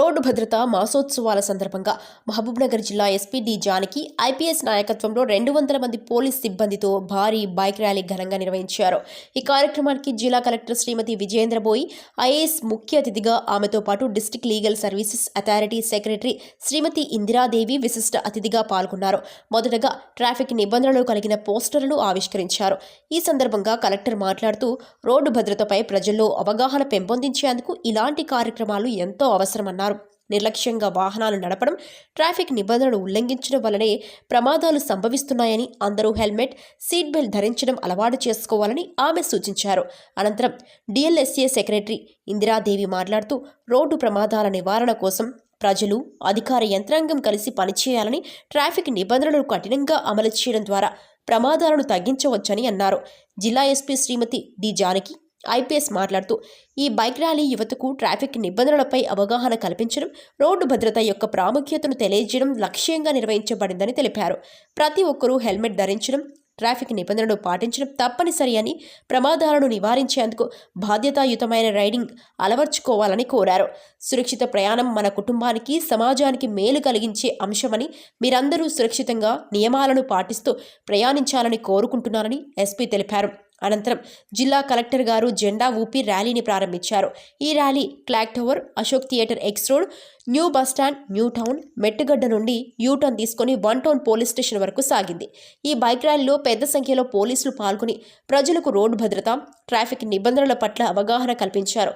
Road భద్రత మాసోత్సవాల సందర్భంగా మహబూబ్నగర్ జిల్లా ఎస్పీ డి జానకి ఐపీఎస్ నాయకత్వంలో రెండు వందల మంది పోలీస్ సిబ్బందితో భారీ బైక్ ర్యాలీ ఘనంగా నిర్వహించారు. ఈ కార్యక్రమానికి జిల్లా కలెక్టర్ శ్రీమతి విజయేంద్రబోయి ఐఏఎస్ ముఖ్య అతిథిగా ఆమెతో పాటు district legal services authority secretary Srimati Indira Devi విశిష్ట అతిథిగా పాల్గొన్నారు. మొదటగా ట్రాఫిక్ నిబంధనలు కలిగిన పోస్టర్లు ఆవిష్కరించారు. ఈ సందర్భంగా కలెక్టర్ మాట్లాడుతూ రోడ్డు భద్రతపై ప్రజల్లో అవగాహన పెంపొందించేందుకు ఇలాంటి కార్యక్రమాలు ఎంతో అవసరమన్నారు. నిర్లక్ష్యంగా వాహనాలు నడపడం ట్రాఫిక్ నిబంధనలు ఉల్లంఘించడం వల్లనే ప్రమాదాలు సంభవిస్తున్నాయని అందరూ హెల్మెట్ సీట్ బెల్ట్ ధరించడం అలవాటు చేసుకోవాలని ఆమె సూచించారు. అనంతరం డిఎల్ఎస్ఏ సెక్రటరీ ఇందిరాదేవి మాట్లాడుతూ రోడ్డు ప్రమాదాల నివారణ కోసం ప్రజలు అధికార యంత్రాంగం కలిసి పనిచేయాలని ట్రాఫిక్ నిబంధనలను కఠినంగా అమలు చేయడం ద్వారా ప్రమాదాలను తగ్గించవచ్చని అన్నారు. జిల్లా SP Srimati D Janaki IPS మాట్లాడుతూ ఈ బైక్ ర్యాలీ యువతకు ట్రాఫిక్ నిబంధనలపై అవగాహన కల్పించడం రోడ్డు భద్రత యొక్క ప్రాముఖ్యతను తెలియజేయడం లక్ష్యంగా నిర్వహించబడిందని తెలిపారు. ప్రతి ఒక్కరూ హెల్మెట్ ధరించడం ట్రాఫిక్ నిబంధనలు పాటించడం తప్పనిసరి అని ప్రమాదాలను నివారించేందుకు బాధ్యతాయుతమైన రైడింగ్ అలవర్చుకోవాలని కోరారు. సురక్షిత ప్రయాణం మన కుటుంబానికి సమాజానికి మేలు కలిగించే అంశమని మీరందరూ సురక్షితంగా నియమాలను పాటిస్తూ ప్రయాణించాలని కోరుకుంటున్నారని ఎస్పీ తెలిపారు. అనంతరం జిల్లా కలెక్టర్ గారు జెండా ఊపి ర్యాలీని ప్రారంభించారు. ఈ rally clock tower Ashok theatre X road new bus stand new town Mettugadda నుండి యూటర్న్ తీసుకుని వన్ టౌన్ పోలీస్ స్టేషన్ వరకు సాగింది. ఈ బైక్ ర్యాలీలో పెద్ద సంఖ్యలో పోలీసులు పాల్గొని ప్రజలకు రోడ్డు భద్రత ట్రాఫిక్ నిబంధనల పట్ల అవగాహన కల్పించారు.